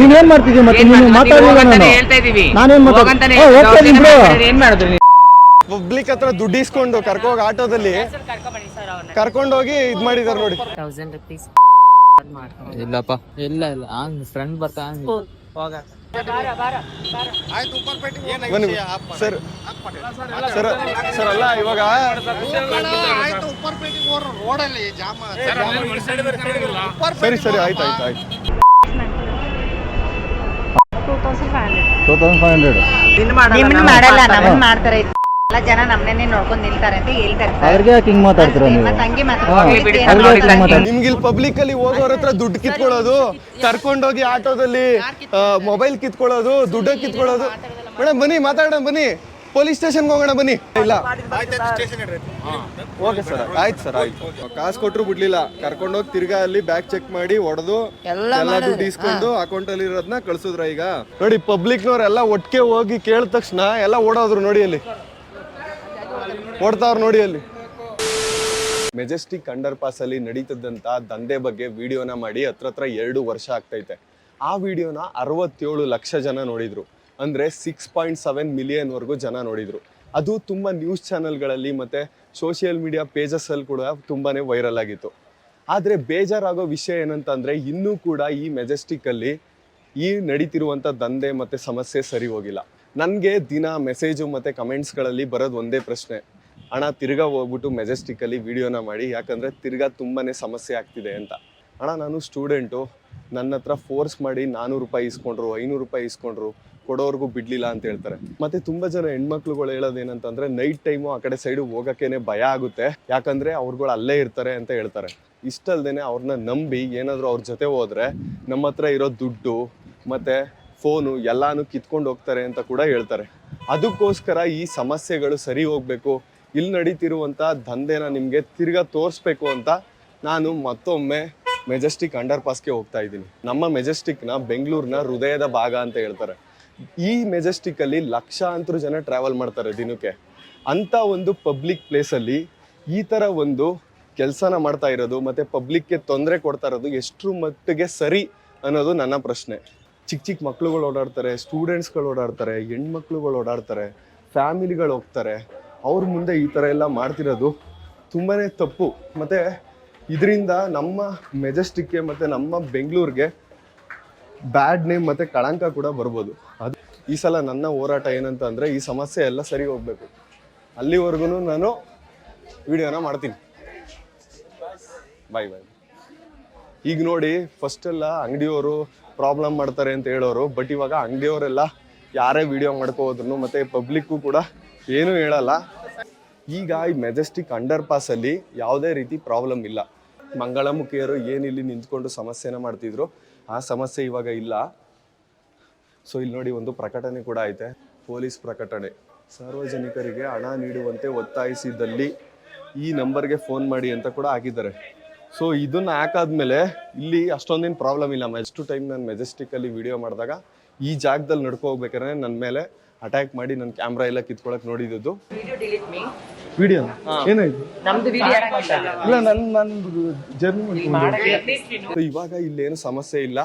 ನೀನ್ ಏನ್ ಮತ್ತೆ? ನಾನೇನ್ ಹೋಗ್ತಾ ಇದೀನಿ. ಏನ್ ಮಾಡಿದ್ರು ನೀವು? ಪಬ್ಲಿಕ್ ಹತ್ರ ದುಡ್ಡು ಇಸ್ಕೊಂಡು ಕರ್ಕೋಗಿ ಆಟೋದಲ್ಲಿ ಕರ್ಕೊಂಡೋಗಿ ಇದ್ ಮಾಡಿದಾರೆ ನೋಡಿ. ತೌಸಂಡ್ ರುಪೀಸ್ ಇಲ್ಲಪ್ಪ. ಇಲ್ಲ ಇಲ್ಲ. ಹಂಗ್. ಫ್ರೆಂಡ್ ಬರ್ತಾ ಬನ್ನಿ ಸರ್ ಸರ್ ಸರ್ ಅಲ್ಲ ಇವಾಗ ಸರಿ ಸರಿ ಆಯ್ತು ಆಯ್ತು ಆಯ್ತು. ಟೂ ತೌಸಂಡ್ ಫೈವ್ ಹಂಡ್ರೆಡ್ ನಿಮ್ಮನ್ನ ಮಾಡಲ್ಲ ನಮ್ಮನ್ನ ಮಾಡ್ತಾರೆ ಎಲ್ಲ ಜನ ನಮ್ಮನ್ನೇ ನೋಡ್ಕೊಂಡ್ ನಿಲ್ತಾರೆ ಅಂತ ಹೇಳ್ತಾರೆ sir. ಅವ್ರಿಗೆ ಯಾಕೆ ಹಿಂಗ್ ಮಾತಾಡ್ತೀರಾ ನೀವು ಮತ್ತೆ ಹಂಗೆ ಹೋಗ್ಲಿ ಬಿಡಿ, ಮಾತಾಡ್ತಾರೆ. ಹೋಗ್ಲಿ ಬಿಡಿ. ಮಾತಾಡ್ತೀರಾ? ನಿಮ್ಗೆ ಇಲ್ಲಿ ಪಬ್ಲಿಕ್ ಅಲ್ಲಿ ಹೋಗೋರ ಹತ್ರ ದುಡ್ಡು ಕಿತ್ಕೊಳ್ಳೋದು ಕರ್ಕೊಂಡೋಗಿ ಆಟೋದಲ್ಲಿ ಮೊಬೈಲ್ ಕಿತ್ಕೊಳ್ಳೋದು ದುಡ್ಡು ಕಿತ್ಕೊಳ್ಳೋದು ಮೇಡಮ್ ಬನ್ನಿ ಮಾತಾಡೋಣ ಬನ್ನಿ ಪೊಲೀಸ್ ಸ್ಟೇಷನ್ಗೆ ಹೋಗೋಣ ಬನ್ನಿ. ಇಲ್ಲ. ಓಕೆ ಸರ್ ಆಯ್ತು ಸರ್ ಆಯ್ತು. ಕಾಸು ಕೊಟ್ಟರು ಬಿಡ್ಲಿಲ್ಲ. ಕರ್ಕೊಂಡೋಗಿ ತಿರ್ಗಾ ಅಲ್ಲಿ ಬ್ಯಾಗ್ ಚೆಕ್ ಮಾಡಿ ಹೊಡೆದು ಎಲ್ಲ ದುಡ್ಡು ಇಸ್ಕೊಂಡು ಅಕೌಂಟ್ ಅಲ್ಲಿ ಇರೋದನ್ನ ಕಳ್ಸಿದ್ರ ಈಗ? ನೋಡಿ ಪಬ್ಲಿಕ್ನವ್ರೆಲ್ಲ ಒಟ್ಟಿಗೆ ಹೋಗಿ ಕೇಳಿದ ತಕ್ಷಣ ಎಲ್ಲ ಓಡೋದ್ರು ನೋಡಿ ಅಲ್ಲಿ. ಓಡ್ತಾವ್ರು ನೋಡಿ ಅಲ್ಲಿ. ಮೆಜೆಸ್ಟಿಕ್ ಅಂಡರ್ ಪಾಸ್ ಅಲ್ಲಿ ನಡೀತದಂತ ದಂಧೆ ಬಗ್ಗೆ ವಿಡಿಯೋನ ಮಾಡಿ ಹತ್ರ ಹತ್ರ ಎರಡು ವರ್ಷ ಆಗ್ತೈತೆ. ಆ ವಿಡಿಯೋನ ಅರವತ್ತೇಳು ಲಕ್ಷ ಜನ ನೋಡಿದ್ರು. ಅಂದ್ರೆ ಸಿಕ್ಸ್ ಪಾಯಿಂಟ್ ಸೆವೆನ್ ಮಿಲಿಯನ್ವರೆಗೂ ಜನ ನೋಡಿದ್ರು. ಅದು ತುಂಬ ನ್ಯೂಸ್ ಚಾನೆಲ್ಗಳಲ್ಲಿ ಮತ್ತು ಸೋಷಿಯಲ್ ಮೀಡಿಯಾ ಪೇಜಸ್ಸಲ್ಲಿ ಕೂಡ ತುಂಬಾ ವೈರಲ್ ಆಗಿತ್ತು. ಆದರೆ ಬೇಜಾರಾಗೋ ವಿಷಯ ಏನಂತಂದರೆ ಇನ್ನೂ ಕೂಡ ಈ ಮೆಜೆಸ್ಟಿಕ್ಕಲ್ಲಿ ಈ ನಡೀತಿರುವಂಥ ದಂಧೆ ಮತ್ತು ಸಮಸ್ಯೆ ಸರಿ ಹೋಗಿಲ್ಲ. ನನಗೆ ದಿನ ಮೆಸೇಜು ಮತ್ತು ಕಮೆಂಟ್ಸ್ಗಳಲ್ಲಿ ಬರೋದು ಒಂದೇ ಪ್ರಶ್ನೆ. ಹಣ ತಿರ್ಗಾ ಹೋಗ್ಬಿಟ್ಟು ಮೆಜೆಸ್ಟಿಕ್ಕಲ್ಲಿ ವೀಡಿಯೋನ ಮಾಡಿ, ಯಾಕಂದರೆ ತಿರ್ಗಾ ತುಂಬಾ ಸಮಸ್ಯೆ ಆಗ್ತಿದೆ ಅಂತ. ಅಣ್ಣ, ನಾನು ಸ್ಟೂಡೆಂಟು ನನ್ನ ಹತ್ರ ಫೋರ್ಸ್ ಮಾಡಿ ನಾನ್ನೂರು ರೂಪಾಯಿ ಇಸ್ಕೊಂಡ್ರು, ಐನೂರು ರೂಪಾಯಿ ಇಸ್ಕೊಂಡ್ರು ಕೊಡೋರ್ಗೂ ಬಿಡ್ಲಿಲ್ಲ ಅಂತ ಹೇಳ್ತಾರೆ. ಮತ್ತೆ ತುಂಬಾ ಜನ ಹೆಣ್ಮಕ್ಳುಗಳು ಹೇಳೋದು ಏನಂತಂದ್ರೆ ನೈಟ್ ಟೈಮು ಆ ಕಡೆ ಸೈಡು ಹೋಗಕ್ಕೇನೆ ಭಯ ಆಗುತ್ತೆ. ಯಾಕಂದ್ರೆ ಅವ್ರುಗಳು ಅಲ್ಲೇ ಇರ್ತಾರೆ ಅಂತ ಹೇಳ್ತಾರೆ. ಇಷ್ಟಲ್ದೇನೆ ಅವ್ರನ್ನ ನಂಬಿ ಏನಾದರೂ ಅವ್ರ ಜೊತೆ ಹೋದ್ರೆ ನಮ್ಮ ಹತ್ರ ಇರೋ ದುಡ್ಡು ಮತ್ತೆ ಫೋನು ಎಲ್ಲಾನು ಕಿತ್ಕೊಂಡು ಹೋಗ್ತಾರೆ ಅಂತ ಕೂಡ ಹೇಳ್ತಾರೆ. ಅದಕ್ಕೋಸ್ಕರ ಈ ಸಮಸ್ಯೆಗಳು ಸರಿ ಹೋಗ್ಬೇಕು. ಇಲ್ಲಿ ನಡೀತಿರುವಂಥ ದಂಧೆನ ನಿಮಗೆ ತಿರ್ಗಾ ತೋರಿಸ್ಬೇಕು ಅಂತ ನಾನು ಮತ್ತೊಮ್ಮೆ ಮೆಜೆಸ್ಟಿಕ್ ಅಂಡರ್ ಪಾಸ್ಗೆ ಹೋಗ್ತಾ ಇದ್ದೀನಿ. ನಮ್ಮ ಮೆಜೆಸ್ಟಿಕ್ನ ಬೆಂಗಳೂರಿನ ಹೃದಯದ ಭಾಗ ಅಂತ ಹೇಳ್ತಾರೆ. ಈ ಮೆಜೆಸ್ಟಿಕ್ ಅಲ್ಲಿ ಲಕ್ಷಾಂತರ ಜನ ಟ್ರಾವೆಲ್ ಮಾಡ್ತಾರೆ ದಿನಕ್ಕೆ. ಅಂತ ಒಂದು ಪಬ್ಲಿಕ್ ಪ್ಲೇಸಲ್ಲಿ ಈ ಥರ ಒಂದು ಕೆಲಸನ ಮಾಡ್ತಾ ಇರೋದು, ಮತ್ತೆ ಪಬ್ಲಿಕ್ಗೆ ತೊಂದರೆ ಕೊಡ್ತಾ ಇರೋದು ಎಷ್ಟು ಮಟ್ಟಿಗೆ ಸರಿ ಅನ್ನೋದು ನನ್ನ ಪ್ರಶ್ನೆ. ಚಿಕ್ಕ ಚಿಕ್ಕ ಮಕ್ಳುಗಳು ಓಡಾಡ್ತಾರೆ ಸ್ಟೂಡೆಂಟ್ಸ್ಗಳು ಓಡಾಡ್ತಾರೆ, ಹೆಣ್ಮಕ್ಳುಗಳು ಓಡಾಡ್ತಾರೆ ಫ್ಯಾಮಿಲಿಗಳು ಹೋಗ್ತಾರೆ, ಅವ್ರ ಮುಂದೆ ಈ ಥರ ಎಲ್ಲ ಮಾಡ್ತಿರೋದು ತುಂಬಾ ತಪ್ಪು. ಮತ್ತು ಇದರಿಂದ ನಮ್ಮ ಮೆಜೆಸ್ಟಿಕ್ಗೆ ಮತ್ತು ನಮ್ಮ ಬೆಂಗಳೂರಿಗೆ ಬ್ಯಾಡ್ ನೇಮ್ ಮತ್ತು ಕಳಂಕ ಕೂಡ ಬರ್ಬೋದು. ಅದು ಈ ಸಲ ನನ್ನ ಹೋರಾಟ ಏನಂತ ಅಂದರೆ ಈ ಸಮಸ್ಯೆ ಎಲ್ಲ ಸರಿ ಹೋಗ್ಬೇಕು. ಅಲ್ಲಿವರೆಗೂ ನಾನು ವಿಡಿಯೋನ ಮಾಡ್ತೀನಿ. ಬಾಯ್ ಬಾಯ್ ಈಗ ನೋಡಿ ಫಸ್ಟ್ ಎಲ್ಲ ಅಂಗಡಿಯವರು ಪ್ರಾಬ್ಲಮ್ ಮಾಡ್ತಾರೆ ಅಂತ ಹೇಳೋರು ಬಟ್ ಇವಾಗ ಅಂಗಡಿಯವರೆಲ್ಲ ಯಾರೇ ವಿಡಿಯೋ ಮಾಡ್ಕೋದ್ರು ಮತ್ತೆ ಪಬ್ಲಿಕ್ಕು ಕೂಡ ಏನೂ ಹೇಳಲ್ಲ. ಈಗ ಈ ಮೆಜೆಸ್ಟಿಕ್ ಅಂಡರ್ ಪಾಸಲ್ಲಿ ಅಲ್ಲಿ ಯಾವುದೇ ರೀತಿ ಪ್ರಾಬ್ಲಮ್ ಇಲ್ಲ. ಮಂಗಳಮುಖಿಯರು ಏನಿಲ್ಲಿ ನಿಂತ್ಕೊಂಡು ಸಮಸ್ಯೆನ ಮಾಡ್ತಿದ್ರು, ಆ ಸಮಸ್ಯೆ ಇವಾಗ ಇಲ್ಲ. ಸೊ ಇಲ್ಲಿ ನೋಡಿ ಒಂದು ಪ್ರಕಟಣೆ ಕೂಡ ಐತೆ. ಪೊಲೀಸ್ ಪ್ರಕಟಣೆ. ಸಾರ್ವಜನಿಕರಿಗೆ ಹಣ ನೀಡುವಂತೆ ಒತ್ತಾಯಿಸಿದಲ್ಲಿ ಈ ನಂಬರ್ಗೆ ಫೋನ್ ಮಾಡಿ ಅಂತ ಕೂಡ ಹಾಕಿದ್ದಾರೆ. ಸೊ ಇದನ್ನ ಹಾಕಾದ್ಮೇಲೆ ಇಲ್ಲಿ ಅಷ್ಟೊಂದೇನು ಪ್ರಾಬ್ಲಮ್ ಇಲ್ಲ. ಎಷ್ಟು ಟೈಮ್ ನಾನು ಮೆಜೆಸ್ಟಿಕ್ಕಲ್ಲಿ ವಿಡಿಯೋ ಮಾಡಿದಾಗ ಈ ಜಾಗದಲ್ಲಿ ನಡ್ಕೊ ಹೋಗ್ಬೇಕಾದ್ರೆ ನನ್ನ ಮೇಲೆ ಅಟ್ಯಾಕ್ ಮಾಡಿ ನನ್ನ ಕ್ಯಾಮ್ರಾ ಎಲ್ಲ ಕಿತ್ಕೊಳಕ್ ನೋಡಿದ್ದು ವಿಡಿಯೋ ಏನಾಯ್ತು? ನಮ್ದು ವಿಡಿಯೋ ಇಲ್ಲ? ನನ್ ನಂದು ಜರ್ನಿ ಇವಾಗ ಇಲ್ಲೇನು ಸಮಸ್ಯೆ ಇಲ್ಲ.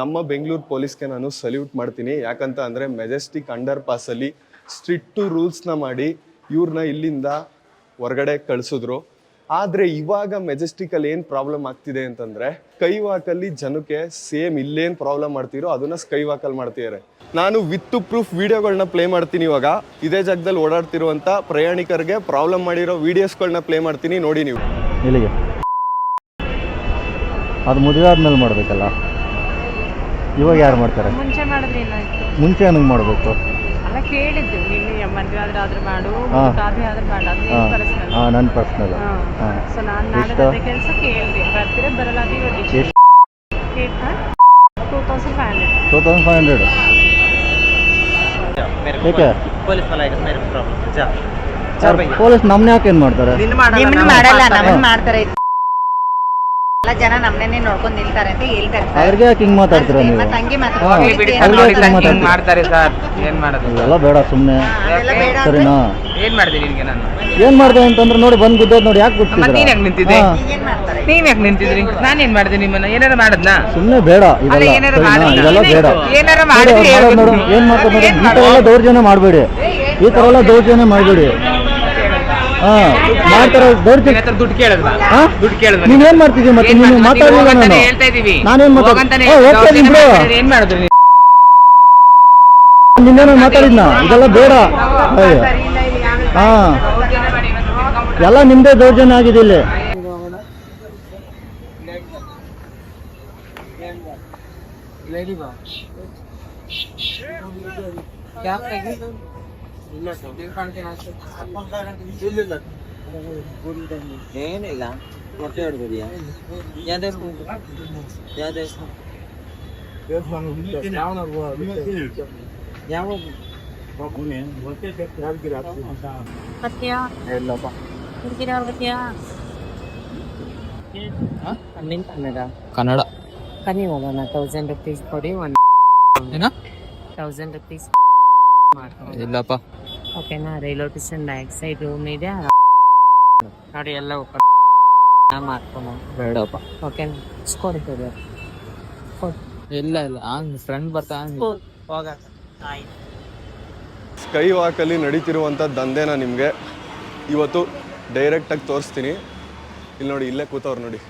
ನಮ್ಮ ಬೆಂಗಳೂರು ಪೊಲೀಸ್ಗೆ ನಾನು ಸಲ್ಯೂಟ್ ಮಾಡ್ತೀನಿ. ಯಾಕಂತ ಅಂದ್ರೆ ಮೆಜೆಸ್ಟಿಕ್ ಅಂಡರ್ ಪಾಸ್ ಅಲ್ಲಿ ಸ್ಟ್ರಿಕ್ಟ್ ರೂಲ್ಸ್ನ ಮಾಡಿ ಇವ್ರನ್ನ ಇಲ್ಲಿಂದ ಹೊರಗಡೆ ಕಳಿಸಿದ್ರು. ಆದ್ರೆ ಇವಾಗ ಮೆಜೆಸ್ಟಿಕ್ ಅಲ್ಲಿ ಏನ್ ಪ್ರಾಬ್ಲಮ್ ಆಗ್ತಿದೆ ಅಂತಂದ್ರೆ ಕೈ ವಾಕಲ್ಲಿ ಜನಕ್ಕೆ ಸೇಮ್ ಇಲ್ಲೇನ್ ಪ್ರಾಬ್ಲಮ್ ಮಾಡ್ತಿರೋ ಅದನ್ನ ಸ್ಕೈ ವಾಕಲ್ಲಿ ಮಾಡ್ತಿದ್ದಾರೆ. ನಾನು ವಿತ್ ಪ್ರೂಫ್ ವಿಡಿಯೋಗಳನ್ನ ಪ್ಲೇ ಮಾಡ್ತೀನಿ ಇವಾಗ. ಇದೇ ಜಾಗದಲ್ಲಿ ಓಡಾಡ್ತಿರುವಂತ ಪ್ರಯಾಣಿಕರಿಗೆ ಪ್ರಾಬ್ಲಮ್ ಮಾಡಿರೋ ವಿಡಿಯೋಸ್ಗಳನ್ನ ಪ್ಲೇ ಮಾಡ್ತೀನಿ. ನೋಡಿ ನೀವು. ಇಲ್ಲಿಗೆ. ಅದು ಮದುವೆ ಆದ್ಮೇಲೆ ಮಾಡಬೇಕಲ್ಲ? ಇವಾಗ ಯಾರು ಮಾಡ್ತಾರೆ? ಮುಂಚೆ ಮಾಡಿದ್ರೆ ಏನಾಯ್ತು? ಮುಂಚೆ ನನಗೆ ಮಾಡಬೇಕು? ಅಲ್ಲ ಕೇಳಿದ್ದು. ನಿನ್ನೆ ಮದುವೆ ಆದ್ರೆ ಆದ್ರೆ ಮಾಡು ಹಾ. ಆದ್ರೆ ಮಾಡು. ಅದು ಹಾಂ. ಪರ್ಸನಲ್ ಹಾಂ ನನ್ನ ಪರ್ಸ್ನಲ್ ಹಾಂ. ಸೊ ನಾನು ನಾಳೆ ಎಷ್ಟು? ಅದೇ ಕೆಲಸ ಕೇಳಿದೆ. ಬರ್ತೀರಾ? ಬರಲ್ಲ ಅದು ಇವಾಗ. ಎಷ್ಟು? Two thousand five hundred two thousand five hundred ಏಕೆ ಪೊಲೀಸ್ ಪ್ರಾಬ್ಲಮ್ ಜಾ ಪೊಲೀಸ್ ನಮ್ನೇ ಯಾಕೆ ಏನು ಮಾಡ್ತಾರೆ? ನಿಮ್ಮನ್ನ ಮಾಡಲ್ಲ ನಮ್ಮನ್ನ ಮಾಡ್ತಾರೆ. ಎಲ್ಲ ಜನ ನಮ್ಮನ್ನೇ ನೋಡ್ಕೊಂಡು ನಿಲ್ತಾರೆ ಅಂತ ಹೇಳ್ತಾರೆ ಸರ್. ಅವ್ರಿಗೆ ಯಾಕೆ ಹಿಂಗೆ ಮಾತಾಡ್ತೀರಾ ನೀವು? ಮತ್ತೆ ಹಂಗೆ ಅವ್ರಿಗೆ ಸರ್, ಮಾತಾಡ್ತೀರಾ? ಮಾಡ್ತಾರೆ ಸರ್. ಏನ್ ಮಾಡೋದು? ಸರ್? ಎಲ್ಲ ಬೇಡ ಸುಮ್ಮನೆ ಅದೆಲ್ಲ ಬೇಡ ಅಂದ್ರೆ ಸರಿನಾ? ಏನ್ ಮಾಡಿದೆ ನಿನ್ಗೆ ನಾನು? ಏನ್ ಮಾಡ್ದೆ ಅಂತಂದ್ರೆ ನೋಡಿ ಬಂದ್ ಗುದ್ದೋದ್ ನೋಡಿ ಯಾಕೆ ಮತ್ತೆ ನೀನ್ ಯಾಕೆ ನಿಂತಿದ್ದೆ? ನೀನ್ ನೀವ್ ಯಾಕೆ ನಿಂತಿದ್ರಿ? ಏನ್ ಮಾಡಿದೆ ನಿಮ್ಮನ್ನ? ಏನಾರ ಮಾಡದ್ನಾ? ಸುಮ್ಮನೆ ಬೇಡ ಅಲ್ಲ ಇದೆಲ್ಲ ಏನಾರ ಸರಿನಾ? ಮಾಡಿದ್ನಾ? ಇದೆಲ್ಲ ಬೇಡ. ಏನಾರ ನೋಡಿ, ಮಾಡಿದ್ರೆ ಅವ್ರು ನೋಡು? ಹೇಳ್ಬೇಕು. ಏನ್ ಮಾಡ್ತಾರೆ ನೋಡಿ? ಏನ್ ಈ ಎಲ್ಲ ದೌರ್ಜನ್ಯ ಮಾಡಬೇಡಿ. ಈ ಎಲ್ಲ ದೌರ್ಜನ್ಯ ಮಾಡಬೇಡಿ. ಹಾ ಮಾಡ್ತಾರೆ ನಿನ್ ದೌರ್ಜನ್ಯ ಹತ್ರ ದುಡ್ಡು ಕೇಳದ್ವಾ ಹಾ? ದುಡ್ಡು ಕೇಳದ್ವಾ ನೀನ್ ಏನ್ ಮಾಡ್ತಿದ್ದಿ ಮತ್ತೆ? ಏನ್ ನೀನು ಮಾಡ್ದೆ? ಮಾತಾಡಿಲ್ಲ ಹೋಗಂತಾನೆ ನಾನು. ಹೇಳ್ತಾ ಇದೀವಿ ನಾನೇನ್ ಮಾತಾಡ್- ಹೋಗಂತಾನೆ ಓ, ಹೋಗ್ತಾ ದೌರ್ಜನ್ಯ ಇದೀನಿ ಬಿಡು. ಮಾಡಿದ್ರೆ ಏನ್ ಮಾಡಿದ್ರು ನೀವು? ನಿನ್ನೇನೋ ಮಾತಾಡಿದ್ನ? ಇದೆಲ್ಲ ಬೇಡ. ಅಯ್ಯ. ಹಾ. ಎಲ್ಲ ನಿಮ್ದೇ ದೌರ್ಜನ್ಯ ಆಗಿದೆ ಇಲ್ಲಿ. ಏನಿಲ್ಲ ಮೊಟ್ಟೆ ಹೊಡೆದಿದ್ಯಾ ಯಾವ್ದು ಯಾವ್ದು ಯಾವ ಬರ್ತೀಯಾ ಹುಡುಗಿರ ಬರ್ತೀಯಾ ನಿನ್ ಕನ್ನಡ ಕನ್ನಡ ಕಮ್ಮಿ ಹೋಗೋಣ ತೌಸಂಡ್ ರುಪೀಸ್ ಕೊಡಿ ಒನ್ ಏನ ತೌಸಂಡ್ ರುಪೀಸ್ ಇಲ್ಲಪ್ಪ ಓಕೆನಾ railway station back side room ಇದೆ ನೋಡಿ ಎಲ್ಲ ಮಾಡ್ಕೊಂಡು ಬೇಡಪ್ಪ ಓಕೆನಾ ಕೊಡ್ತೀವಿ ಇಲ್ಲ ಇಲ್ಲ ಫ್ರೆಂಡ್ ಬರ್ತಾ ಹೋಗ ಆಯ್ತು ಸ್ಕೈ ವಾಕಲ್ಲಿ ನಡೀತಿರುವಂಥ ದಂಧೆನ ನಿಮಗೆ ಇವತ್ತು ಡೈರೆಕ್ಟಾಗಿ ತೋರಿಸ್ತೀನಿ. ಇಲ್ಲಿ ನೋಡಿ, ಇಲ್ಲೇ ಕೂತವ್ರು ನೋಡಿ.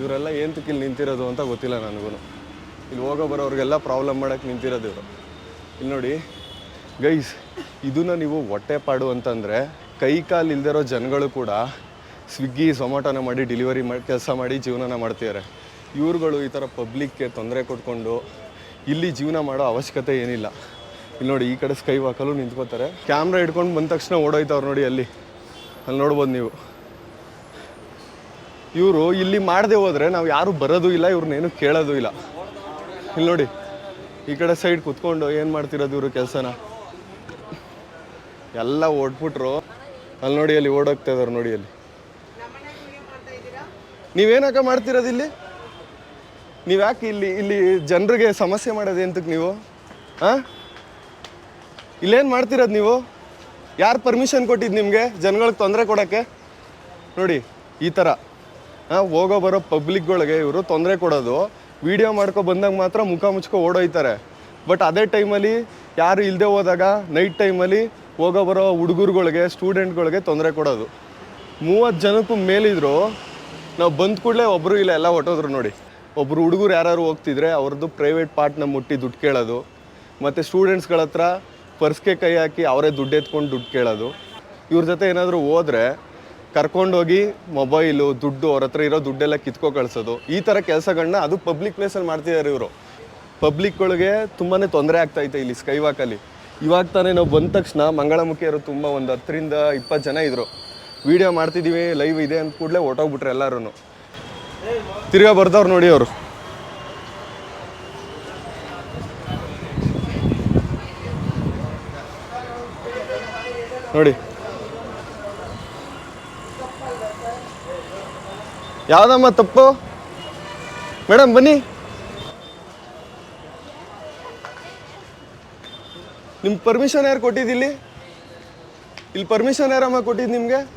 ಇವರೆಲ್ಲ ಏಂತಕ್ಕೆ ಇಲ್ಲಿ ನಿಂತಿರೋದು ಅಂತ ಗೊತ್ತಿಲ್ಲ ನನಗೂ ಇಲ್ಲಿ ಹೋಗೋ ಬರೋರಿಗೆಲ್ಲ ಪ್ರಾಬ್ಲಮ್ ಮಾಡೋಕ್ಕೆ ನಿಂತಿರೋದು ಇವರು. ಇಲ್ಲಿ ನೋಡಿ ಗೈಸ್ ಇದನ್ನು ನೀವು ಹೊಟ್ಟೆ ಪಾಡು ಅಂತಂದರೆ ಕೈ ಕಾಲು ಇಲ್ದಿರೋ ಜನಗಳು ಕೂಡ ಸ್ವಿಗ್ಗಿ ಝೊಮ್ಯಾಟೋನ ಮಾಡಿ ಡೆಲಿವರಿ ಮಾಡಿ, ಕೆಲಸ ಮಾಡಿ ಜೀವನನ ಮಾಡ್ತಿದ್ದಾರೆ. ಇವ್ರುಗಳು ಈ ಥರ ಪಬ್ಲಿಕ್ಗೆ ತೊಂದರೆ ಕೊಟ್ಕೊಂಡು ಇಲ್ಲಿ ಜೀವನ ಮಾಡೋ ಅವಶ್ಯಕತೆ ಏನಿಲ್ಲ. ಇಲ್ಲಿ ನೋಡಿ, ಈ ಕಡೆ ಸ್ಕೈ ವಾಕಲ್ಲೂ ನಿಂತ್ಕೋತಾರೆ. ಕ್ಯಾಮ್ರಾ ಹಿಡ್ಕೊಂಡು ಬಂದ ತಕ್ಷಣ ಓಡೋಯ್ತವ್ರು ನೋಡಿ ಅಲ್ಲಿ. ಅಲ್ಲಿ ನೋಡ್ಬೋದು ನೀವು. ಇವರು ಇಲ್ಲಿ ಮಾಡದೆ ಹೋದರೆ ನಾವು ಯಾರು ಬರೋದು ಇಲ್ಲ ಇವ್ರನ್ನೇನು ಕೇಳೋದು ಇಲ್ಲ. ಇಲ್ಲಿ ನೋಡಿ, ಈ ಕಡೆ ಸೈಡ್ ಕುತ್ಕೊಂಡು ಏನು ಮಾಡ್ತಿರೋದು ಇವರು ಕೆಲಸನ? ಎಲ್ಲ ಓಡ್ಬಿಟ್ರು. ಅಲ್ಲಿ ನೋಡಿ, ಅಲ್ಲಿ ಓಡೋಗ್ತಾ ಇದಾರೆ ನೋಡಿ ಅಲ್ಲಿ. ನೀವೇನಕ್ಕ ಮಾಡ್ತಿರೋದು ಇಲ್ಲಿ? ನೀವು ಯಾಕೆ ಇಲ್ಲಿ ಇಲ್ಲಿ ಜನರಿಗೆ ಸಮಸ್ಯೆ ಮಾಡೋದು ಎಂತಕ್ಕೆ ನೀವು? ಹಾಂ ಇಲ್ಲೇನು ಮಾಡ್ತಿರೋದು ನೀವು? ಯಾರು ಪರ್ಮಿಷನ್ ಕೊಟ್ಟಿದ್ದು ನಿಮಗೆ? ಜನಗಳಿಗೆ ತೊಂದರೆ ಕೊಡೋಕ್ಕೆ? ನೋಡಿ, ಈ ಥರ ಹಾಂ ಹೋಗೋ ಬರೋ ಪಬ್ಲಿಕ್ಗಳಿಗೆ ಇವರು ತೊಂದರೆ ಕೊಡೋದು. ವಿಡಿಯೋ ಮಾಡ್ಕೊ ಬಂದಾಗ ಮಾತ್ರ ಮುಖ ಮುಚ್ಕೊ ಓಡೋಯ್ತಾರೆ. ಬಟ್ ಅದೇ ಟೈಮಲ್ಲಿ ಯಾರು ಇಲ್ಲದೆ ಹೋದಾಗ ನೈಟ್ ಟೈಮಲ್ಲಿ ಹೋಗೋ ಬರೋ ಹುಡುಗರುಗಳಿಗೆ ಸ್ಟೂಡೆಂಟ್ಗಳಿಗೆ ತೊಂದರೆ ಕೊಡೋದು. ಮೂವತ್ತು ಜನಕ್ಕೂ ಮೇಲಿದ್ರು, ನಾವು ಬಂದ ಕೂಡಲೇ ಒಬ್ಬರು ಇಲ್ಲ, ಎಲ್ಲ ಹೊಟ್ಟೋದ್ರು ನೋಡಿ. ಒಬ್ಬರು ಹುಡುಗರು ಯಾರು ಹೋಗ್ತಿದ್ರೆ ಅವ್ರದ್ದು ಪ್ರೈವೇಟ್ ಪಾರ್ಟ್ನ ಮುಟ್ಟಿ ದುಡ್ಡು ಕೇಳೋದು. ಮತ್ತು ಸ್ಟೂಡೆಂಟ್ಸ್ಗಳ ಹತ್ರ ಪರ್ಸ್ಗೆ ಕೈ ಹಾಕಿ ಅವರೇ ದುಡ್ಡು ಎತ್ಕೊಂಡು ದುಡ್ಡು ಕೇಳೋದು. ಇವ್ರ ಜೊತೆ ಏನಾದರೂ ಹೋದರೆ ಕರ್ಕೊಂಡೋಗಿ ಮೊಬೈಲು ದುಡ್ಡು ಅವ್ರ ಹತ್ರ ಇರೋ ದುಡ್ಡೆಲ್ಲ ಕಿತ್ಕೊ ಕಳಿಸೋದು. ಈ ಥರ ಕೆಲಸಗಳನ್ನ ಅದು ಪಬ್ಲಿಕ್ ಪ್ಲೇಸಲ್ಲಿ ಮಾಡ್ತಿದ್ದಾರೆ ಇವರು. ಪಬ್ಲಿಕ್ಗಳಿಗೆ ತುಂಬಾ ತೊಂದರೆ ಆಗ್ತೈತೆ ಇಲ್ಲಿ ಸ್ಕೈ ವಾಕಲ್ಲಿ ಇವಾಗ ತಾನೇ ನಾವು ಬಂದ ತಕ್ಷಣ ಮಂಗಳಮುಖಿಯರು ತುಂಬ ಒಂದು ಹತ್ತರಿಂದ ಇಪ್ಪತ್ತು ಜನ ಇದ್ದರು ವಿಡಿಯೋ ಮಾಡ್ತಿದ್ದೀವಿ ಲೈವ್ ಇದೆ ಅಂತ ಕೂಡಲೇ ಹೊಟ್ಟೋಗ್ಬಿಟ್ರೆ ಎಲ್ಲರೂ ತಿರ್ಗಾ ಬರ್ದವ್ರು ನೋಡಿ ಅವರು. ನೋಡಿ. ಯಾವ್ದಮ್ಮ ತಪ್ಪು? ಮೇಡಮ್ ಬನ್ನಿ. ನಿಮ್ ಪರ್ಮಿಷನ್ ಯಾರು ಕೊಟ್ಟಿದ್ದಿಲ್ಲಿ ಇಲ್ಲಿ? ಪರ್ಮಿಷನ್ ಯಾರಮ್ಮ ಕೊಟ್ಟಿದ್ದು ನಿಮಗೆ?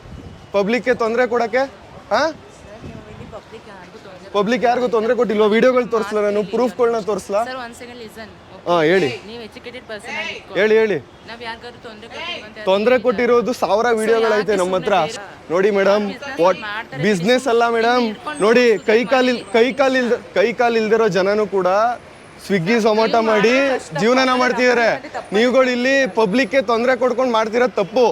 ಪಬ್ಲಿಕ್ಗೆ ತೊಂದರೆ ಕೊಡಕ್ಕೆ? ಹಾ? ಪಬ್ಲಿಕ್ ಯಾರಿಗೂ ತೊಂದರೆ ಕೊಟ್ಟಿಲ್ವಾ? ವಿಡಿಯೋಗಳು ತೋರಿಸ್ಲಾ ನಾನು ಪ್ರೂಫ್ಗಳನ್ನ ತೋರಿಸ್ಲಾ? ಸರ್ ಒಂದ್ ಸೆಕೆಂಡ್ ಲಿಸನ್ ಹಾ ಹೇಳಿ. ನೀವು ಎಜುಕೇಟೆಡ್ ಪರ್ಸನ್ ಆಗಿ ಹೇಳಿ ಹೇಳಿ. ನಾವ್ ಯಾರಿಗಾದ್ರು ತೊಂದ್ರೆ ಕೊಟ್ಟಿರೋದು ಸಾವಿರ ವಿಡಿಯೋಗಳೈತೆ ನಮ್ಮ ಹತ್ರ. ನೋಡಿ ಮೇಡಮ್ ವಾಟ್ ಬಿಸ್ನೆಸ್ ಅಲ್ಲ ಮೇಡಮ್ ನೋಡಿ ಕೈ ಕಾಲಿಲ್ ಕೈ ಕಾಲಿಲ್ ಕೈ ಕಾಲ್ ಇಲ್ದಿರೋ ಜನನು ಕೂಡ ಸ್ವಿಗ್ಗಿ ಝೊಮ್ಯಾಟೊ ಮಾಡಿ ಜೀವನ ಮಾಡ್ತಿದ್ದಾರೆ. ನೀವುಗಳು ಇಲ್ಲಿ ಪಬ್ಲಿಕ್ಗೆ ತೊಂದರೆ ಕೊಡ್ಕೊಂಡು ಮಾಡ್ತಿರೋದು ತಪ್ಪು.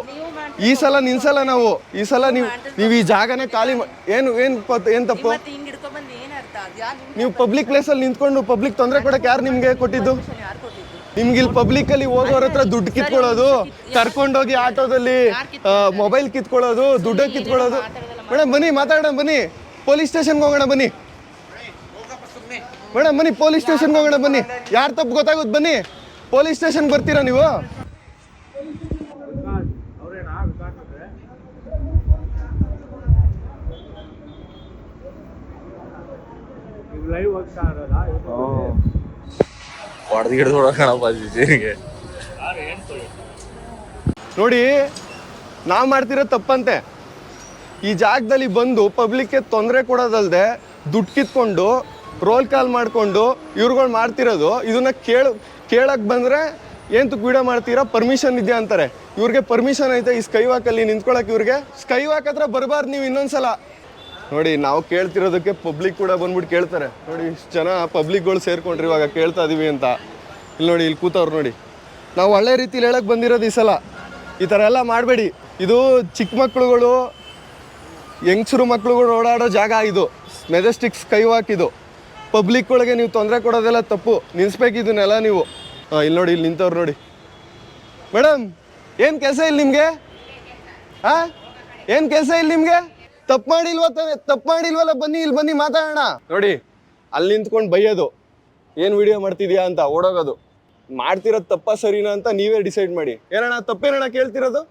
ಈ ಸಲ ನಿನ್ಸಲ ನಾವು ಈ ಸಲ ನೀವು ನೀವು ಈ ಜಾಗನೇ ಖಾಲಿ ಮಾ- ಏನು ಏನು ಪ- ಏನ್ ತಪ್ಪು? ಮತ್ತೆ ಹಿಂಗ್ ಹಿಡ್ಕೊಂಡ್ ಬಂದ್ ಏನ್ ಅರ್ಥ ಅದ್ ಯಾರ್ ನಿಮ್ಗೆ ನೀವು ಪಬ್ಲಿಕ್ ಪ್ಲೇಸಲ್ಲಿ ನಿಂತ್ಕೊಂಡು ಪಬ್ಲಿಕ್ ತೊಂದರೆ ಕೊಡಕ್ಕೆ ಯಾರು ನಿಮ್ಗೆ ಕೊಟ್ಟಿದ್ದು? ಯಾರ್ ಕೊಟ್ಟಿದ್ದು? ನಿಮ್ಗೆ ಇಲ್ಲಿ ಪಬ್ಲಿಕ್ ಅಲ್ಲಿ ಹೋಗೋರ ಹತ್ರ ದುಡ್ಡು ಕಿತ್ಕೊಳ್ಳೋದು ಕರ್ಕೊಂಡೋಗಿ ಆಟೋದಲ್ಲಿ ಮೊಬೈಲ್ ಕಿತ್ಕೊಳ್ಳೋದು? ದುಡ್ಡು ಕಿತ್ಕೊಳ್ಳೋದು. ಮೇಡಮ್ ಬನ್ನಿ ಮಾತಾಡೋಣ ಬನ್ನಿ. ಪೊಲೀಸ್ ಸ್ಟೇಷನ್ಗೆ ಹೋಗೋಣ ಬನ್ನಿ. ಮೇಡಮ್ ಬನ್ನಿ ಪೊಲೀಸ್ ಸ್ಟೇಷನ್ಗೆ ಹೋಗೋಣ ಬನ್ನಿ. ಯಾರು ತಪ್ಪು ಗೊತ್ತಾಗುತ್ತೆ ಬನ್ನಿ. ಪೊಲೀಸ್ ಸ್ಟೇಷನ್ಗೆ ಬರ್ತೀರಾ ನೀವು? ಹೊಡೆದು ಗಿಡದ ಹೊಡಕಣಪ್ಪ ಜಿಜಿಗೆ ನೋಡಿ ನಾವು ಮಾಡ್ತಿರೋ ತಪ್ಪಂತೆ. ಈ ಜಾಗದಲ್ಲಿ ಬಂದು ಪಬ್ಲಿಕ್ಗೆ ತೊಂದರೆ ಕೊಡೋದಲ್ದೆ ದುಡ್ಡು ಕಿತ್ಕೊಂಡು ರೋಲ್ ಕಾಲ್ ಮಾಡಿಕೊಂಡು ಇವ್ರುಗಳು ಮಾಡ್ತಿರೋದು ಇದನ್ನ ಕೇಳ ಕೇಳಕ್ಕೆ ಬಂದ್ರೆ ಏನು ತುಕ್ ವಿಡಿಯೋ ಮಾಡ್ತೀರಾ? ಪರ್ಮಿಷನ್ ಇದೆಯಾ ಅಂತಾರೆ. ಇವ್ರಿಗೆ ಪರ್ಮಿಷನ್ ಐತೆ ಈ ಸ್ಕೈ ಅಲ್ಲಿ ನಿಂತ್ಕೊಳಕ್ಕೆ ಇವ್ರಿಗೆ. ಸ್ಕೈ ವಾಕ್ ಹತ್ರ ಬರಬಾರ್ದು ನೀವು ಇನ್ನೊಂದ್ಸಲ. ನೋಡಿ, ನಾವು ಕೇಳ್ತಿರೋದಕ್ಕೆ ಪಬ್ಲಿಕ್ ಕೂಡ ಬಂದ್ಬಿಟ್ಟು ಕೇಳ್ತಾರೆ. ನೋಡಿ, ಇಷ್ಟು ಜನ ಪಬ್ಲಿಕ್ಗಳು ಸೇರ್ಕೊಂಡ್ರಿ ಇವಾಗ ಕೇಳ್ತಾ ಇದೀವಿ ಅಂತ. ಇಲ್ಲಿ ನೋಡಿ, ಇಲ್ಲಿ ಕೂತವ್ರು ನೋಡಿ. ನಾವು ಒಳ್ಳೆ ರೀತಿಲಿ ಹೇಳಕ್ ಬಂದಿರೋದು ಈ ಸಲ. ಈ ಥರ ಎಲ್ಲ ಮಾಡಬೇಡಿ. ಇದು ಚಿಕ್ಕ ಮಕ್ಕಳುಗಳು ಹೆಂಗ್ಸರು ಮಕ್ಕಳುಗಳು ಓಡಾಡೋ ಜಾಗ ಇದು. ಮೆಜೆಸ್ಟಿಕ್ಸ್ ಕೈ ವಾಕ್ ಇದು. ಪಬ್ಲಿಕ್ ಒಳಗೆ ನೀವು ತೊಂದರೆ ಕೊಡೋದೆಲ್ಲ ತಪ್ಪು. ನಿಲ್ಲಿಸ್ಬೇಕು ಇದನ್ನೆಲ್ಲ ನೀವು. ಇಲ್ಲಿ ನೋಡಿ, ಇಲ್ಲಿ ನಿಂತವ್ರು ನೋಡಿ. ಮೇಡಮ್, ಏನು ಕೆಲಸ ಇಲ್ಲಿ ನಿಮಗೆ? ಹಾಂ ಏನು ಕೆಲಸ ಇಲ್ಲಿ ನಿಮಗೆ? ತಪ್ಪು ಮಾಡಿಲ್ವ ತಾನೆ? ತಪ್ಪು ಮಾಡಿಲ್ವಲ್ಲ? ಬನ್ನಿ, ಇಲ್ಲಿ ಬನ್ನಿ, ಮಾತಾಡೋಣ. ನೋಡಿ, ಅಲ್ಲಿ ನಿಂತ್ಕೊಂಡು ಬೈಯೋದು. ಏನು ವಿಡಿಯೋ ಮಾಡ್ತಿದ್ಯಾ ಅಂತ ಓಡೋಗೋದು. ಮಾಡ್ತಿರೋದು ತಪ್ಪ ಸರಿನಾ ಅಂತ ನೀವೇ ಡಿಸೈಡ್ ಮಾಡಿ. ಏನಣ್ಣ, ತಪ್ಪೇನಣ್ಣ ಕೇಳ್ತಿರೋದು?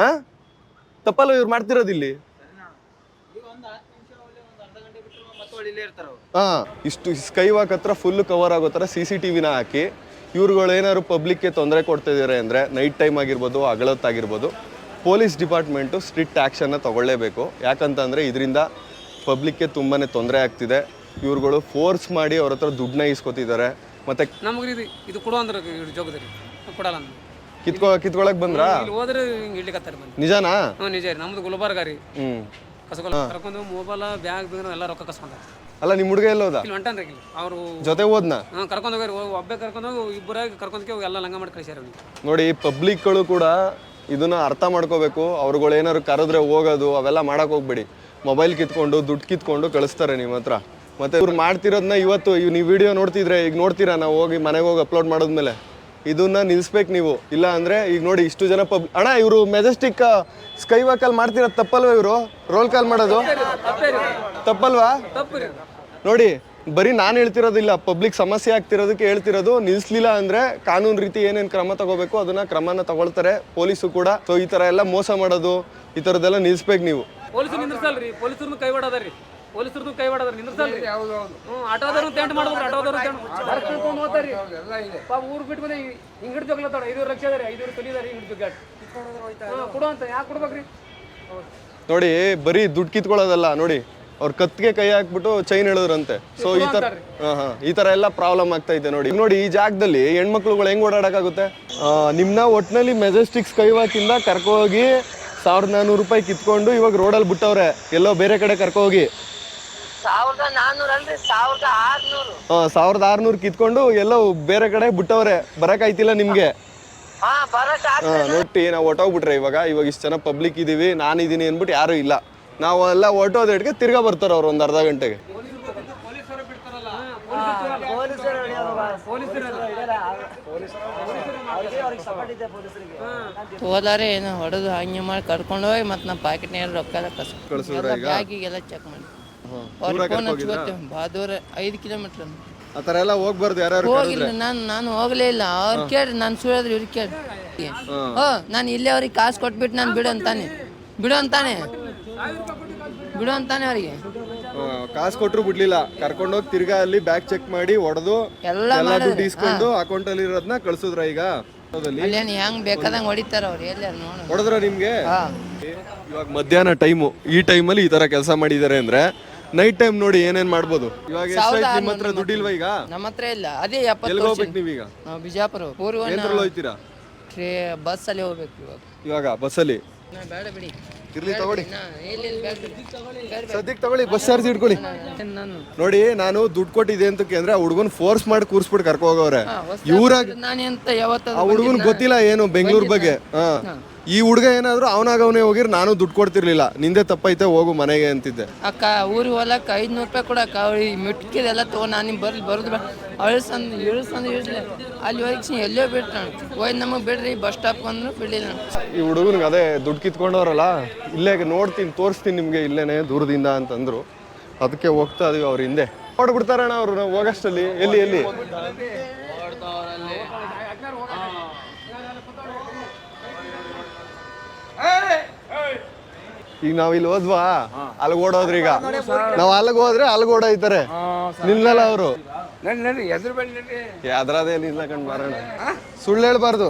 ಹಾ ತಪ್ಪಲ್ಲ ಇವ್ರು ಮಾಡ್ತಿರೋದು ಇಲ್ಲಿ? ಹಾ ಇಷ್ಟು ಸ್ಕೈ ವಾಕ್ ಹತ್ರ ಫುಲ್ ಕವರ್ ಆಗೋ ಥರ ಸಿ ಸಿ ಟಿ ವಿನ ಹಾಕಿ ಇವ್ರುಗಳು ಏನಾದ್ರು ಪಬ್ಲಿಕ್ಗೆ ತೊಂದರೆ ಕೊಡ್ತಿದ್ದಾರೆ ಅಂದರೆ ನೈಟ್ ಟೈಮ್ ಆಗಿರ್ಬೋದು ಹಗಲೊತ್ತಾಗಿರ್ಬೋದು ಪೊಲೀಸ್ ಡಿಪಾರ್ಟ್ಮೆಂಟು ಸ್ಟ್ರಿಕ್ಟ್ ಆ್ಯಕ್ಷನ್ನ ತಗೊಳ್ಳೇಬೇಕು ಯಾಕಂತಂದರೆ ಇದರಿಂದ ಪಬ್ಲಿಕ್ಗೆ ತುಂಬಾ ತೊಂದರೆ ಆಗ್ತಿದೆ ಇವ್ರುಗಳು ಫೋರ್ಸ್ ಮಾಡಿ ಅವ್ರ ಹತ್ರ ದುಡ್ಡನ್ನ ಇಸ್ಕೊತಿದ್ದಾರೆ ಮತ್ತೆ ನಮ್ಗೆ ಇದು ಇದು ಕೊಡು ಅಂದ್ರೆ ಜೋಗದ್ರಿ ಕೊಡಲ್ಲ ನಮ್ಗೆ ಕಿತ್ಕೊ ಕಿತ್ಕೊಳಕ್ ಬಂದ್ರ ಇಲ್ಲಿ ಹೋದ್ರೆ ಹಿಂಗೆ ನಿಜಾನಾ ಹ್ಞೂ ನಿಜ ರೀ ನಮ್ದು ಗುಲ್ಬರ್ಗ ರೀ ಹ್ಮ್ ಕಸಗೊಲ್ಲ ಕರ್ಕೊಂಡು ಮೊಬೈಲ್ ಬ್ಯಾಗ್ ಬೀಗ ಎಲ್ಲ ರೊಕ್ಕ ಕಸ್ಕೊಂಡ ಅಲ್ಲ ನಿಮ್ಮ ಹುಡುಗ ಎಲ್ಲೋದ ಇಲ್ಲಿ ಹೊಂಟಾನ್ರಿ ಇಲ್ಲಿ ಅವರು ಜೊತೆ ಹೋದ್ನಾ ಕರ್ಕೊಂಡು ಹೋಗ್ಯಾರ ಒಬ್ಬ ಕರ್ಕೊಂಡು ಹೋಗಿ ಇಬ್ಬರಾಗಿ ಕರ್ಕೊಂಡ್ಕೆ ಎಲ್ಲ ಲಂಗ ಮಾಡಿ ಕಳಿಸ್ಯಾರ ಅವ್ನಿಗೆ ನೋಡಿ ಪಬ್ಲಿಕ್ಗಳು ಕೂಡ ಇದನ್ನ ಅರ್ಥ ಮಾಡ್ಕೋಬೇಕು. ಅವ್ರುಗಳು ಏನಾದ್ರು ಕರೆದ್ರೆ ಹೋಗೋದು, ಅವೆಲ್ಲ ಮಾಡಕ್ ಹೋಗ್ಬೇಡಿ. ಮೊಬೈಲ್ ಕಿತ್ಕೊಂಡು, ದುಡ್ಡು ಕಿತ್ಕೊಂಡು ಕಳಿಸ್ತಾರೆ ನಿಮ್ಮ ಹತ್ರ. ಮತ್ತೆ ಇವ್ರು ಮಾಡ್ತಿರೋದನ್ನ ಇವತ್ತು ಇವ್ ನೀವು ವಿಡಿಯೋ ನೋಡ್ತಿದ್ರೆ, ಈಗ ನೋಡ್ತೀರಾ ನಾವು ಹೋಗಿ ಮನೆಗೆ ಹೋಗಿ ಅಪ್ಲೋಡ್ ಮಾಡಿದ್ಮೇಲೆ? ಇದನ್ನ ನಿಲ್ಸ್ಬೇಕು ನೀವು. ಇಲ್ಲ ಅಂದ್ರೆ ಈಗ ನೋಡಿ ಇಷ್ಟು ಜನ ಪಬ್ ಅಣ್ಣ, ಇವರು ಮೆಜೆಸ್ಟಿಕ್ ಸ್ಕೈ ವಾಕಲ್ಲಿ ಮಾಡ್ತಿರೋದು ತಪ್ಪಲ್ವಾ ಇವರು? ರೋಲ್ ಕಾಲ್ ಮಾಡೋದು? ತಪ್ಪಲ್ವಾ? ತಪ್ಪು ನೋಡಿ ಬರೀ ನಾನು ಹೇಳ್ತಿರೋದಿಲ್ಲ ಪಬ್ಲಿಕ್ ಸಮಸ್ಯೆ ಆಗ್ತಿರೋದಕ್ಕೆ ಹೇಳ್ತಿರೋದು ನಿಲ್ಸ್ಲಿಲ್ಲ ಅಂದ್ರೆ ಕಾನೂನು ರೀತಿ ಏನೇನು ಕ್ರಮ ತಗೋಬೇಕು ಅದನ್ನ ಕ್ರಮನ ತಗೊಳ್ತಾರೆ ಪೊಲೀಸು ಕೂಡ. ಸೊ ಈ ತರ ಎಲ್ಲ ಮೋಸ ಮಾಡೋದು ಈ ಥರದ್ದೆಲ್ಲ ನಿಲ್ಸ್ಬೇಕು ನೀವು. ಪೊಲೀಸರು ನಿಂದ್ರಸಲ್ರಿ ಪೊಲೀಸರು ಕೈ ಹೊಡೋದ್ರಿ ಪೊಲೀಸರು ಕೈ ಹೊಡೋದ್ರಿ ನಿಂದ್ರಸಲ್ರಿ. ಹ್ಞೂ ಆಟೋದವ್ರು ತೆಂಟ್ ಮಾಡಿದ್ರು ಆಟೋದವ್ರು ತೆಂಟ್ ಹೋಗ್ತಾರ್ರಿ ಪಾಪ ಊರು ಬಿಟ್ಟು ಬಂದೆ ಹಿಂಗೆ ಹಿಡ್ದು ಹೋಗ್ಲತ್ತಾಡ ಐದೂರು ಲಕ್ಷ ಅದ ರೀ ಐದೂರು ತೊಲಿದಾರಿ ಹಿಂಗೆ ಹಿಡ್ದು ಕೊಡು ಅಂತ ಯಾಕೆ ಕೊಡ್ಬೇಕ್ರಿ? ನೋಡಿ ಬರೀ ದುಡ್ಡು ಕಿತ್ಕೊಳ್ಳೋದಲ್ಲ ನೋಡಿ. ಅವ್ರ ಕತ್ತಿಗೆ ಕೈ ಹಾಕ್ಬಿಟ್ಟು ಚೈನ್ ಹೇಳಿದ್ರಂತೆ ಸೊ ಈ ತರ ಹಾ ಹಾ. ಈ ತರ ಎಲ್ಲ ಪ್ರಾಬ್ಲಮ್ ಆಗ್ತಾ ಇದೆ ನೋಡಿ. ಈಗ ನೋಡಿ ಈ ಜಾಗದಲ್ಲಿ ಹೆಣ್ಮಕ್ಳುಗಳು ಹೆಂಗ್ ಓಡಾಡಕ್ಕಾಗುತ್ತೆ? ಆಗುತ್ತೆ ನಿಮ್ನ ಒಟ್ನಲ್ಲಿ ಮೆಜೆಸ್ಟಿಕ್ಸ್ ಕೈವಾಕಿಂದ ವಾಕಿಂದ ಕರ್ಕೋಗಿ ಸಾವಿರದ ನಾನ್ನೂರು ರೂಪಾಯಿ ಕಿತ್ಕೊಂಡು ಇವಾಗ ರೋಡಲ್ಲಿ ಬಿಟ್ಟವ್ರೆ. ಎಲ್ಲೋ ಬೇರೆ ಕಡೆ ಕರ್ಕೋಗಿ. ಹೋಗಿ ಸಾವಿರದ ಆರ್ನೂರು. ಹಾ ಸಾವಿರದ ಆರ್ನೂರು ಕಿತ್ಕೊಂಡು ಎಲ್ಲೋ ಬೇರೆ ಕಡೆ ಬಿಟ್ಟವ್ರೆ. ಬರಕಾಯ್ತಿಲ್ಲ ನಿಮ್ಗೆ? ನೋಡಿ ನಾವು ಹೊಟ್ಟೋಗ್ಬಿಟ್ರೆ ಇವಾಗ. ಇವಾಗ ಇಷ್ಟು ಜನ ಪಬ್ಲಿಕ್ ಇದೀವಿ. ನಾನಿದ್ದೀನಿ ಅಂದ್ಬಿಟ್ಟು ಯಾರು ಇಲ್ಲ. ನಾವು ಎಲ್ಲ ಹೊಟ್ಟೋದೇಟ್ಗೆ ತಿರ್ಗಾ ಬರ್ತಾರ ಅವ್ರು ಒಂದು ಅರ್ಧ ಗಂಟೆಗೆ. ಹೋದಾರೆ ಏನು ಹೊಡೆದು ಹಂಗೆ ಮಾಡಿ ಕರ್ಕೊಂಡು ಹೋಗಿ ಮತ್ತೆ ನಮ್ಮ ಪಾಕೆಟ್ನಾಗ ರೊಕ್ಕ ಎಲ್ಲ ಕಳ್ಸಿದ್ರ ಬ್ಯಾಗಿಗೆಲ್ಲ ಚೆಕ್ ಮಾಡಿ. ಅವ್ರಿಗೆ ಫೋನ್ ಹಚ್ಕೋತೇವೆ ಭಾದೂರ ಐದು ಕಿಲೋಮೀಟ್ರ್ ಆ ಥರ ಎಲ್ಲ ಹೋಗ್ಬಾರ್ದು ಹೋಗಿ ಹೋಗಿಲ್ಲ ನಾನು ನಾನು ಹೋಗಲೇ ಇಲ್ಲ. ಅವ್ರು ಕೇಳಿ ನಾನು ಸುಳಿದ್ರೆ ಇವ್ರಿಗೆ ಕೇಳಿ ಓ ನಾನು ಇಲ್ಲೇ ಅವ್ರಿಗೆ ಕಾಸು ಕೊಟ್ಬಿಟ್ಟು ನಾನು ಬಿಡು ಅಂತಾನೆ. ಬಿಡು ಅಂತಾನೆ. ಬಿಡು ಅಂತಾನೆ ಅವರಿಗೆ. ಕಾಸು ಕೊಟ್ಟರು ಬಿಡ್ಲಿಲ್ಲ. ಕರ್ಕೊಂಡೋಗಿ ತಿರ್ಗಾ ಅಲ್ಲಿ ಬ್ಯಾಗ್ ಚೆಕ್ ಮಾಡಿ ಹೊಡೆದು ಎಲ್ಲ ಎಲ್ಲ. ದುಡ್ಡು ಇಸ್ಕೊಂಡು ಅಕೌಂಟ್ ಅಲ್ಲಿ ಇರೋದನ್ನ ಕಳ್ಸುದ್ರ ಈಗ? ಅಲ್ಲೇನು ಹೆಂಗ್ ಬೇಕಾದಂಗೆ ಹೊಡಿತಾರ ಅವ್ರು? ಎಲ್ಲಾರು ನೋಡು. ಹೊಡೆದ್ರ ನಿಮ್ಗೆ? ಇವಾಗ ಮಧ್ಯಾಹ್ನ ಟೈಮು ಈ ಟೈಮಲ್ಲಿ ಈ ತರ ಕೆಲಸ ಮಾಡಿದ್ದಾರೆ ಅಂದ್ರೆ ನೈಟ್ ಟೈಮ್ ನೋಡಿ ಏನೇನ್ ಮಾಡ್ಬೋದು? ಇವಾಗ ಎಷ್ಟಾಯ್ತು ನಿಮ್ಮ ಹತ್ರ ದುಡ್ಡಿಲ್ವಾ ಈಗ? ನಮ್ಮ ಹತ್ರ ಇಲ್ಲ. ಅದೇ ಎಪ್ಪತ್ತು ಹೋಗ್ಬೇಕು ನೀವೀಗ? ನಾವು ಬಿಜಾಪುರ ಪೂರ್ವ ಹೋಗ್ತೀರಾ ಟ್ರೇ ಬಸ್ಸಲ್ಲಿ ಹೋಗ್ಬೇಕು ಇವಾಗ. ಇವಾಗ ಬಸ್ಸಲ್ಲಿ? ಬೇಡ ಬಿಡಿ. ಇರ್ಲಿ ತಗೊಳ್ಳಿ. ಸದ್ಯಕ್ಕೆ ತಗೊಳ್ಳಿ ಬಸ್ ಚಾರ್ಜ್ ಇಟ್ಕೊಳ್ಳಿ. ನೋಡಿ ನಾನು ದುಡ್ಡು ಕೊಟ್ಟಿದ್ದೆ ಅಂತ ಅಂದ್ರೆ ಆ ಹುಡುಗನ್ ಫೋರ್ಸ್ ಮಾಡಿ ಕೂರ್ಸ್ಬಿಟ್ಟು ಕರ್ಕೊ ಹೋಗವ್ರೆ ಹಾ, ಇವ್ರಾಗ ಆ ಹುಡುಗನ್ ಗೊತ್ತಿಲ್ಲ ಏನು ಬೆಂಗಳೂರು ಬಗ್ಗೆ. ಹಾ. ಈ ಹುಡುಗ ಏನಾದ್ರು ಅವನಾಗ ಅವನೇ ಹೋಗಿರ್ ನಾನು ದುಡ್ಡು ಕೊಡ್ತಿರ್ಲಿಲ್ಲ. ನಿಂದೆ ತಪ್ಪೈತೆ ಹೋಗು ಮನೆಗೆ ಅಂತಿದ್ದೆ. ಅಕ್ಕ ಊರಿಗೆ ಹೊಲಕ್ಕೆ ಐದ್ನೂರು ರೂಪಾಯಿ ಕೊಡಕ್ಕ ಅವ್ರಿಗೆ ಮೆಟ್ಕಿದೆಲ್ಲ ತಗೋ ನಾನು ನಿಮ್ಗೆ ಬರ್ಲಿ ಬರೋದು ಬೇಡ. ಅಳಿಸಂದು ಇಳಿಸಂದು ಇಳಿಸ್ಲಿ ಅಲ್ಲಿ ಹೋಗಿ ಎಲ್ಲೋ ಬಿಟ್ಟು ಹೋಯ್ ನಮಗೆ ಬಿಡ್ರಿ ಬಸ್ ಸ್ಟಾಪ್ ಬಂದ್ರು ಬಿಡಲಿಲ್ಲ ಈ ಹುಡುಗನಿಗೆ ಅದೇ ದುಡ್ಡು ಕಿತ್ಕೊಂಡವ್ರಲ್ಲ ಇಲ್ಲೇ ನೋಡ್ತೀನಿ ತೋರಿಸ್ತೀನಿ ನಿಮಗೆ ಇಲ್ಲೇನೆ ದೂರದಿಂದ ಅಂತಂದ್ರು. ಅದಕ್ಕೆ ಹೋಗ್ತಾ ಇದೀವಿ ಅವ್ರ ಹಿಂದೆ. ನೋಡ್ಬಿಡ್ತಾರಣ್ಣ ಅವ್ರು ನಾವು ಹೋಗಷ್ಟಲ್ಲಿ ಎಲ್ಲಿ ಎಲ್ಲಿ? ಈಗ ನಾವ್ ಇಲ್ಲಿ ಹೋದ್ವಾ? ಅಲ್ಲಿ ಓಡೋದ್ರಿ ಈಗ. ನಾವ್ ಅಲ್ಲಿಗೆ ಹೋದ್ರೆ ಅಲ್ಲಿಗೆ ಓಡೋಯ್ತಾರೆ. ನಿಲ್ಲಲ್ಲ ಅವರು. ಯಾವ್ದ್ರದೇ ನಡಿ ಕಂಡು ಕಣ್ ಬರೋಣ ಸುಳ್ಳು ಹೇಳ್ಬಾರ್ದು.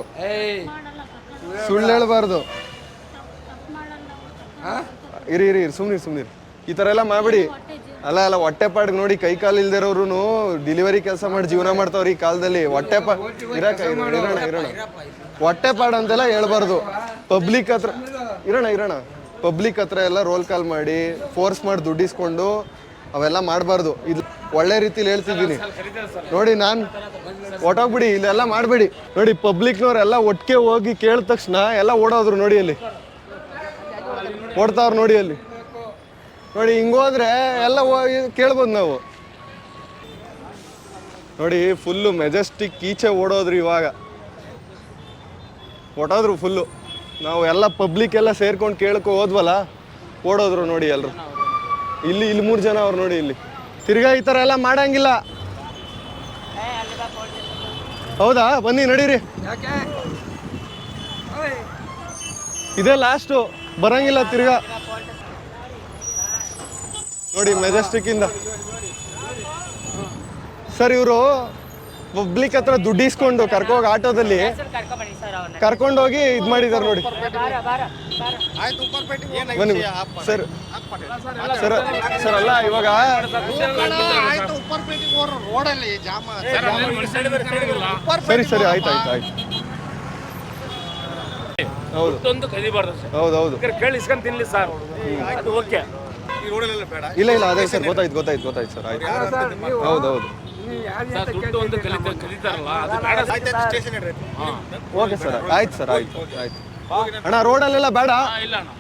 ಸುಳ್ಳು ಹೇಳ್ಬಾರ್ದು. ಇರಿ ಇರಿ ಇರಿ ಸುಮ್ನಿರಿ ಸುಮ್ನಿರಿ. ಈ ತರ ಎಲ್ಲ ಮಾಡ್ಬಿಡಿ. ಅಲ್ಲ ಅಲ್ಲ ಹೊಟ್ಟೆ ಪಾಡ್ಗೆ ನೋಡಿ ಕೈ ಕಾಲು ಇಲ್ದಿರೋರು ಡಿಲಿವರಿ ಕೆಲಸ ಮಾಡಿ ಜೀವನ ಮಾಡ್ತಾವ್ರಿ ಈ ಕಾಲದಲ್ಲಿ. ಹೊಟ್ಟೆ ಪಾ ಇರಕ ಇರೋಣ ಇರೋಣ. ಹೊಟ್ಟೆ ಪಾಡ್ ಅಂತೆಲ್ಲ ಹೇಳ್ಬಾರ್ದು. ಪಬ್ಲಿಕ್ ಹತ್ರ ಇರೋಣ ಇರೋಣ. ಪಬ್ಲಿಕ್ ಹತ್ರ ಎಲ್ಲ ರೋಲ್ ಕಾಲ್ ಮಾಡಿ ಫೋರ್ಸ್ ಮಾಡಿ ದುಡ್ಡಿಸ್ಕೊಂಡು ಅವೆಲ್ಲ ಮಾಡಬಾರ್ದು. ಇದು ಒಳ್ಳೆ ರೀತಿಲಿ ಹೇಳ್ತಿದ್ದೀನಿ. ನೋಡಿ ನಾನು ಒಟ್ಟೋಗ್ಬಿಡಿ ಇಲ್ಲೆಲ್ಲ ಮಾಡಬೇಡಿ. ನೋಡಿ ಪಬ್ಲಿಕ್ನವ್ರೆಲ್ಲ ಒಟ್ಟಿಗೆ ಹೋಗಿ ಕೇಳಿದ ತಕ್ಷಣ ಎಲ್ಲ ಓಡೋದ್ರು ನೋಡಿ ಅಲ್ಲಿ. ಓಡ್ತಾವ್ರು ನೋಡಿ ಅಲ್ಲಿ. ನೋಡಿ ಹಿಂಗೋದ್ರೆ ಎಲ್ಲ ಹೋಗಿ ಕೇಳ್ಬೋದು ನಾವು. ನೋಡಿ ಫುಲ್ಲು ಮೆಜೆಸ್ಟಿಕ್ ಈಚೆ ಓಡೋದ್ರು ಇವಾಗ. ಹೊಟ್ಟೋದ್ರು ಫುಲ್ಲು ನಾವು ಎಲ್ಲ ಪಬ್ಲಿಕ್ ಎಲ್ಲ ಸೇರ್ಕೊಂಡು ಕೇಳ್ಕೊ ಹೋದ್ವಲ್ಲ, ಓಡೋದ್ರು ನೋಡಿ ಎಲ್ಲರು ಇಲ್ಲಿ ಇಲ್ಲಿ ಮೂರು ಜನ ಅವ್ರು ನೋಡಿ ಇಲ್ಲಿ. ತಿರ್ಗಾ ಈ ಥರ ಎಲ್ಲ ಮಾಡಂಗಿಲ್ಲ. ಹೌದಾ? ಬನ್ನಿ, ನಡೀರಿ. ಇದೇ ಲಾಸ್ಟು ಬರಂಗಿಲ್ಲ ತಿರ್ಗಾ. ನೋಡಿ ಮೆಜೆಸ್ಟಿಕ್ಕಿಂದ ಸರ್, ಇವರು ಪಬ್ಲಿಕ್ ಹತ್ರ ದುಡ್ಡು ಇಸ್ಕೊಂಡು ಕರ್ಕೋಗಿ ಆಟೋದಲ್ಲಿ ಕರ್ಕೊಂಡೋಗಿ ಇದು ಮಾಡಿದಾರೆ ನೋಡಿ. ಬನ್ನಿ. ಸರ್ ಸರ್ ಸರ್ ಅಲ್ಲ ಇವಾಗ ಸರಿ ಸರಿ ಆಯ್ತು ಆಯ್ತು ಆಯ್ತು. ಹೌದು. ಹೌದು ಹೌದು. ಕೇಳಿ ಇಸ್ಕೊಂಡ್ ತಿನ್ಲಿ ಸರ್. ಓಕೆ. ಇಲ್ಲ ಇಲ್ಲ ಅದೇ ಸರ್ ಗೊತ್ತಾಯ್ತು ಗೊತ್ತಾಯ್ತು ಗೊತ್ತಾಯ್ತು ಸರ್ ಆಯ್ತು. ಹೌದು ಹೌದು. ದುಡ್ಡು ಒಂದು ಕಲಿತ ಕಲಿತಾರಲ್ಲ ಅದು ಬೇಡ. ಓಕೆ ಸರ್ ಆಯ್ತು ಸರ್ ಆಯ್ತು ಆಯ್ತು. ಅಣ್ಣ ರೋಡಲ್ಲೆಲ್ಲ ಬೇಡ. ಇಲ್ಲ ಅಣ್ಣ.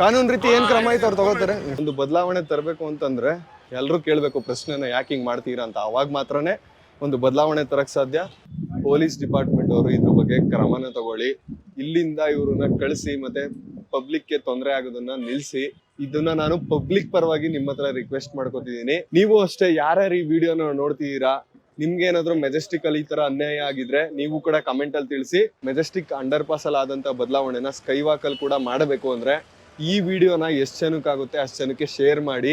ಕಾನೂನು ರೀತಿ ಏನ್ ಕ್ರಮ ಐತೆ ಅವ್ರು ತಗೋತಾರೆ? ಒಂದು ಬದಲಾವಣೆ ತರಬೇಕು ಅಂತಂದ್ರೆ ಎಲ್ಲರೂ ಕೇಳಬೇಕು ಪ್ರಶ್ನೆನ ಯಾಕೆ ಹಿಂಗ್ ಮಾಡ್ತೀರಾ ಅಂತ. ಅವಾಗ ಮಾತ್ರನೇ ಒಂದು ಬದಲಾವಣೆ ತರಕ್ ಸಾಧ್ಯ. ಪೊಲೀಸ್ ಡಿಪಾರ್ಟ್ಮೆಂಟ್ ಅವರು ಇದ್ರ ಬಗ್ಗೆ ಕ್ರಮನ ತಗೊಳ್ಳಿ. ಇಲ್ಲಿಂದ ಇವ್ರನ್ನ ಕಳಿಸಿ ಮತ್ತೆ ಪಬ್ಲಿಕ್ಗೆ ತೊಂದರೆ ಆಗೋದನ್ನ ನಿಲ್ಸಿ. ಇದನ್ನ ನಾನು ಪಬ್ಲಿಕ್ ಪರವಾಗಿ ನಿಮ್ಮ ಹತ್ರ ರಿಕ್ವೆಸ್ಟ್ ಮಾಡ್ಕೋತಿದ್ದೀನಿ. ನೀವು ಅಷ್ಟೇ ಯಾರ್ಯಾರು ಈ ವಿಡಿಯೋನ ನೋಡ್ತಿದ್ದೀರಾ? ನಿಮ್ಗೆ ಏನಾದ್ರು ಮೆಜೆಸ್ಟಿಕ್ ಅಲ್ಲಿ ಈ ತರ ಅನ್ಯಾಯ ಆಗಿದ್ರೆ ನೀವು ಕೂಡ ಕಮೆಂಟ್ ಅಲ್ಲಿ ತಿಳಿಸಿ. ಮೆಜೆಸ್ಟಿಕ್ ಅಂಡರ್ ಪಾಸ್ ಅಲ್ಲಿ ಆದಂತ ಬದಲಾವಣೆನ ಸ್ಕೈ ವಾಕ್ ಅಲ್ಲಿ ಕೂಡ ಮಾಡಬೇಕು ಅಂದ್ರೆ ಈ ವಿಡಿಯೋನ ಎಷ್ಟು ಜನಕ್ಕಾಗುತ್ತೆ ಅಷ್ಟು ಜನಕ್ಕೆ ಶೇರ್ ಮಾಡಿ.